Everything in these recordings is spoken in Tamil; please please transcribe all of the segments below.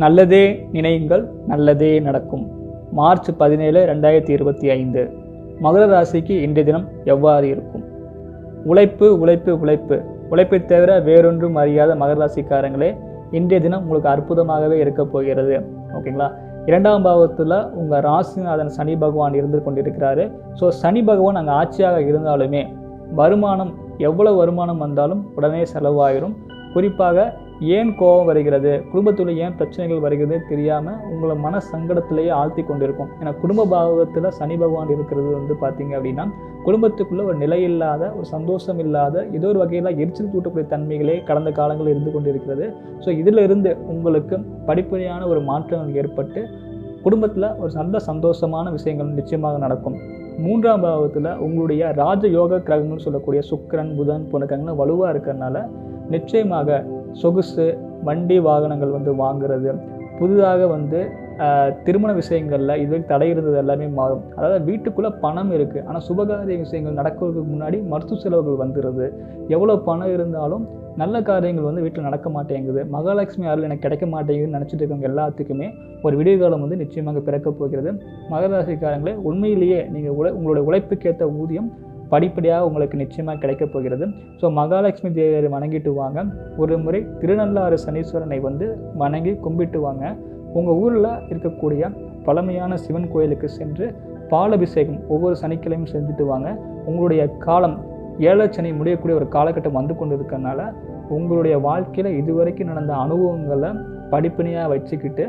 நல்லதே நினையுங்கள் நல்லதே நடக்கும். மார்ச் பதினேழு ரெண்டாயிரத்தி இருபத்தி ஐந்து. மகர ராசிக்கு இன்றைய தினம் எவ்வாறு இருக்கும்? உழைப்பு உழைப்பு உழைப்பு. உழைப்பை தவிர வேறொன்றும் அறியாத மகர ராசிக்காரங்களே இன்றைய தினம் உங்களுக்கு அற்புதமாகவே இருக்க போகிறது. ஓகேங்களா? இரண்டாம் பாவத்தில் உங்கள் ராசிநாதன் சனி பகவான் இருந்து கொண்டிருக்கிறாரு. ஸோ சனி பகவான் அங்கே ஆட்சியாக இருந்தாலுமே வருமானம் எவ்வளவு வருமானம் வந்தாலும் உடனே செலவாயிரும். குறிப்பாக ஏன் கோபம் வருகிறது? குடும்பத்தில் ஏன் பிரச்சனைகள் வருகிறது தெரியாமல் உங்களை மன சங்கடத்திலேயே ஆழ்த்தி கொண்டிருக்கும். ஏன்னா குடும்ப பாவத்தில் சனி பகவான் இருக்கிறது வந்து பார்த்தீங்க அப்படின்னா குடும்பத்துக்குள்ளே ஒரு நிலை இல்லாத ஒரு சந்தோஷம் இல்லாத ஏதோ ஒரு வகையில் எரிச்சல் தூட்டக்கூடிய தன்மைகளே கடந்த காலங்களில் இருந்து கொண்டிருக்கிறது. ஸோ இதிலிருந்து உங்களுக்கு படிப்படியான ஒரு மாற்றங்கள் ஏற்பட்டு குடும்பத்தில் ஒரு நல்ல சந்தோஷமான விஷயங்கள் நிச்சயமாக நடக்கும். மூன்றாம் பாவத்தில் உங்களுடைய ராஜ யோக கிரகங்கள்னு சொல்லக்கூடிய சுக்கரன் புதன் போன்ற கிரகங்கள் வலுவாக இருக்கிறதுனால நிச்சயமாக சொகுசு வண்டி வாகனங்கள் வந்து வாங்குறது புதிதாக வந்து திருமண விஷயங்களில் இது தடை இருந்தது எல்லாமே மாறும். அதாவது வீட்டுக்குள்ளே பணம் இருக்குது ஆனால் சுபகாரிய விஷயங்கள் நடக்கிறதுக்கு முன்னாடி மருத்துவ செலவுகள் வந்துடுது எவ்வளோ பணம் இருந்தாலும் நல்ல காரியங்கள் வந்து வீட்டில் நடக்க மாட்டேங்குது. மகாலட்சுமி அருள் எனக்கு கிடைக்க மாட்டேங்குதுன்னு நினச்சிட்டு இருக்கவங்க எல்லாத்துக்குமே ஒரு விடியகாலம் வந்து நிச்சயமாக பிறக்க போகிறது. மகராசிக்காரங்களே உண்மையிலேயே நீங்கள் உழை உங்களுடைய உழைப்புக்கேற்ற ஊதியம் படிப்படியாக உங்களுக்கு நிச்சயமாக கிடைக்கப் போகிறது. ஸோ மகாலட்சுமி தேவியரை வணங்கிட்டு வாங்க. ஒரு முறை திருநள்ளாறு சனீஸ்வரனை வந்து வணங்கி கும்பிட்டு வாங்க. உங்கள் ஊரில் இருக்கக்கூடிய பழமையான சிவன் கோயிலுக்கு சென்று பாலபிஷேகம் ஒவ்வொரு சனிக்கிழமையும் செஞ்சுட்டு வாங்க. உங்களுடைய காலம் ஏழரை சனி முடியக்கூடிய ஒரு காலகட்டம் வந்து கொண்டு இருக்கறனால உங்களுடைய வாழ்க்கையில் இதுவரைக்கும் நடந்த அனுபவங்களை படிப்பணியாக வச்சுக்கிட்டு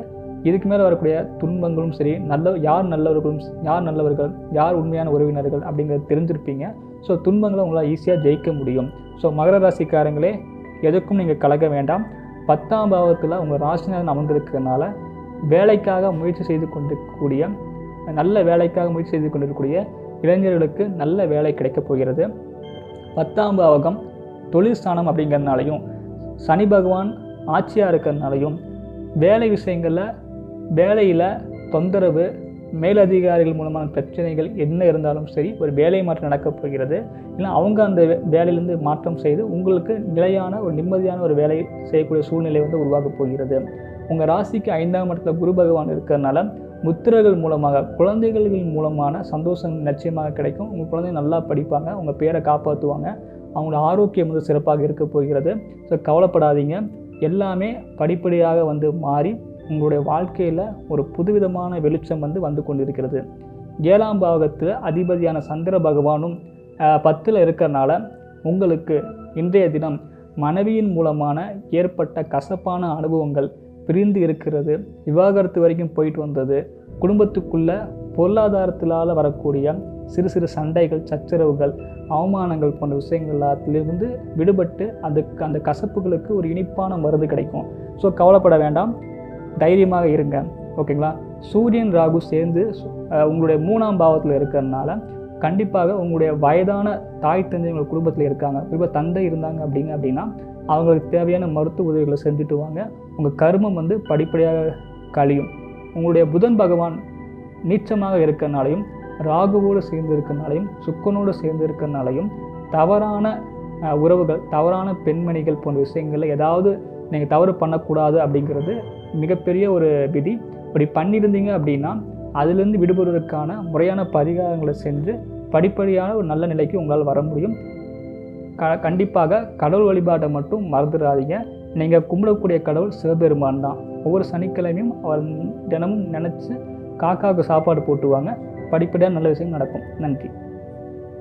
இதுக்கு மேலே வரக்கூடிய துன்பங்களும் சரி நல்ல யார் நல்லவர்களும் யார் நல்லவர்கள் யார் உண்மையான உறவினர்கள் அப்படிங்கிறத தெரிஞ்சிருப்பீங்க. ஸோ துன்பங்களை உங்களால் ஈஸியாக ஜெயிக்க முடியும். ஸோ மகர ராசிக்காரங்களே எதுக்கும் நீங்கள் கலக்க வேண்டாம். பத்தாம் பாவத்தில் உங்கள் ராசிநாதன் அமர்ந்திருக்கிறதுனால வேலைக்காக முயற்சி செய்து கொண்டிருக்கக்கூடிய நல்ல வேலைக்காக முயற்சி செய்து கொண்டிருக்கக்கூடிய இளைஞர்களுக்கு நல்ல வேலை கிடைக்கப் போகிறது. பத்தாம் பாவகம் தொழில் ஸ்தானம் அப்படிங்கிறதுனாலையும் சனி பகவான் ஆட்சியாக இருக்கிறதுனாலையும் வேலை விஷயங்களில் வேலையில் தொந்தரவு மேலதிகாரிகள் மூலமான பிரச்சனைகள் என்ன இருந்தாலும் சரி ஒரு வேலை மாற்றம் நடக்கப் போகிறது. இல்லை அவங்க அந்த வே- மாற்றம் செய்து உங்களுக்கு நிலையான ஒரு நிம்மதியான ஒரு வேலை செய்யக்கூடிய சூழ்நிலை வந்து உருவாகப் போகிறது. உங்கள் ராசிக்கு ஐந்தாம் இடத்துல குரு பகவான் இருக்கிறதுனால முத்திரைகள் மூலமாக குழந்தைகள் மூலமான சந்தோஷம் நிச்சயமாக கிடைக்கும். உங்கள் குழந்தைங்க நல்லா படிப்பாங்க உங்கள் பேரை காப்பாற்றுவாங்க அவங்களோட ஆரோக்கியம் வந்து சிறப்பாக இருக்க போகிறது. ஸோ கவலைப்படாதீங்க. எல்லாமே படிப்படியாக வந்து மாறி உங்களுடைய வாழ்க்கையில் ஒரு புதுவிதமான வெளிச்சம் வந்து வந்து கொண்டிருக்கிறது. ஏழாம் பாகத்தில் அதிபதியான சந்திர பகவானும் பத்தில் இருக்கிறனால உங்களுக்கு இன்றைய தினம் மனைவியின் மூலமான ஏற்பட்ட கசப்பான அனுபவங்கள் பிரிந்து இருக்கிறது. விவாகரத்து வரைக்கும் போயிட்டு வந்தது. குடும்பத்துக்குள்ள பொருளாதாரத்திலால் வரக்கூடிய சிறு சிறு சண்டைகள் சச்சரவுகள் அவமானங்கள் போன்ற விஷயங்கள் எல்லாத்திலிருந்து விடுபட்டு அதுக்கு அந்த கசப்புகளுக்கு ஒரு இனிப்பான மருந்து கிடைக்கும். ஸோ கவலைப்பட வேண்டாம். தைரியமாக இருங்க. ஓகேங்களா? சூரியன் ராகு சேர்ந்து உங்களுடைய மூணாம் பாவத்தில் இருக்கிறதுனால கண்டிப்பாக உங்களுடைய வயதான தாய் தந்தை குடும்பத்தில் இருக்காங்க. இப்போ தந்தை இருந்தாங்க அப்படிங்க அப்படின்னா அவங்களுக்கு தேவையான மருத்துவ உதவிகளை செஞ்சுட்டு வாங்க. உங்கள் கர்மம் வந்து படிப்படியாக கழியும். உங்களுடைய புதன் பகவான் நீச்சமாக இருக்கிறனாலையும் ராகுவோடு சேர்ந்து இருக்கிறனாலையும் சுக்கனோடு சேர்ந்து இருக்கிறனாலையும் தவறான உறவுகள் தவறான பெண்மணிகள் போன்ற விஷயங்களில் ஏதாவது நீங்கள் தவறு பண்ணக்கூடாது அப்படிங்கிறது மிகப்பெரிய ஒரு விதி. இப்படி பண்ணியிருந்தீங்க அப்படின்னா அதுலேருந்து விடுபடுவதற்கான முறையான பரிகாரங்களை செஞ்சு படிப்படியான ஒரு நல்ல நிலைக்கு உங்களால் வர முடியும். க கண்டிப்பாக கடவுள் வழிபாட்டை மட்டும் மறந்துடாதீங்க. நீங்கள் கும்பிடக்கூடிய கடவுள் சிவபெருமான் தான். ஒவ்வொரு சனிக்கிழமையும் அவர் தினமும் நினச்சி காக்காவுக்கு சாப்பாடு போட்டுவாங்க. படிப்படியாக நல்ல விஷயம் நடக்கும். நன்றி.